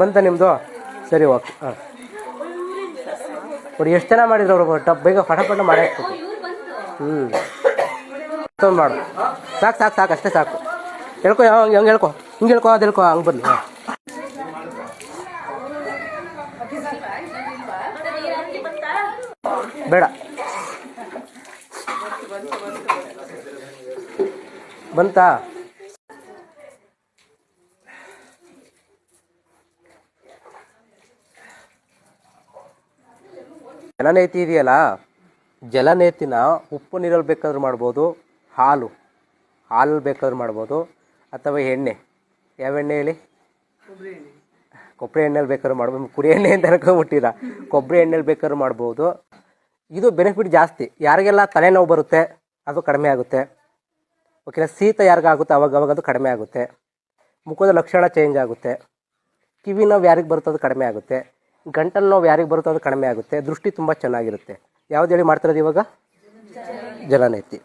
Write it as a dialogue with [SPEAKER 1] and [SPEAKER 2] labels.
[SPEAKER 1] ಬಂತ ನಿಮ್ಮದು ಸರಿ, ಓಕೆ. ಹಾಂ. ನೋಡಿ, ಎಷ್ಟು ಜನ ಮಾಡಿದ್ರು ಅವರು ಟಪ್ ಬೇಗ ಫಟಾಫಟ ಮಾಡಿ ಹ್ಞೂ ಮಾಡು. ಸಾಕು ಸಾಕು ಸಾಕು, ಅಷ್ಟೇ ಸಾಕು. ಹೇಳ್ಕೊ, ಹಂಗೆ ಹಂಗೆ ಹೇಳ್ಕೊ. ಹಿಂಗೆ ಹೇಳ್ಕೊ, ಅದು ಹೇಳ್ಕೊ, ಹಂಗೆ ಬನ್ನಿ. ಹಾಂ. ಬೇಡ. ಬಂತಾ? ಜಲನೇತಿ ಇದೆಯಲ್ಲ? ಜಲನೇತಿನ ಉಪ್ಪು ನೀರಲ್ಲಿ ಬೇಕಾದ್ರೂ ಮಾಡ್ಬೋದು, ಹಾಲು, ಹಾಲಲ್ಲಿ ಬೇಕಾದ್ರೂ ಮಾಡ್ಬೋದು, ಅಥವಾ ಎಣ್ಣೆ. ಯಾವ ಎಣ್ಣೆ ಹೇಳಿ? ಕೊಬ್ಬರಿ ಎಣ್ಣೆಲಿ ಬೇಕಾದ್ರೂ ಮಾಡ್ಬೋದು. ಕುರಿ ಎಣ್ಣೆ ಅಂತ ಕೊಬ್ಬರಿ ಎಣ್ಣೆಲಿ ಬೇಕಾದ್ರೂ ಮಾಡ್ಬೋದು. ಇದು ಬೆನಿಫಿಟ್ ಜಾಸ್ತಿ. ಯಾರಿಗೆಲ್ಲ ತಲೆನೋವು ಬರುತ್ತೆ, ಅದು ಕಡಿಮೆ ಆಗುತ್ತೆ. ಓಕೆನಾ? ಶೀತ ಯಾರಿಗಾಗುತ್ತೆ, ಅವಾಗ ಅವಾಗ ಅದು ಕಡಿಮೆ ಆಗುತ್ತೆ. ಮುಖದ ಲಕ್ಷಣ ಚೇಂಜ್ ಆಗುತ್ತೆ. ಕಿವಿ ನೋವು ಯಾರಿಗೆ ಬರುತ್ತೋ ಅದು ಕಡಿಮೆ ಆಗುತ್ತೆ. ಗಂಟಲು ನೋವು ಯಾರಿಗೆ ಬರುತ್ತೋ ಅದು ಕಡಿಮೆ ಆಗುತ್ತೆ. ದೃಷ್ಟಿ ತುಂಬ ಚೆನ್ನಾಗಿರುತ್ತೆ. ಯಾವ್ದು ಹೇಳಿ ಮಾಡ್ತಿರೋದು ಇವಾಗ? ಜಲನೇತಿ.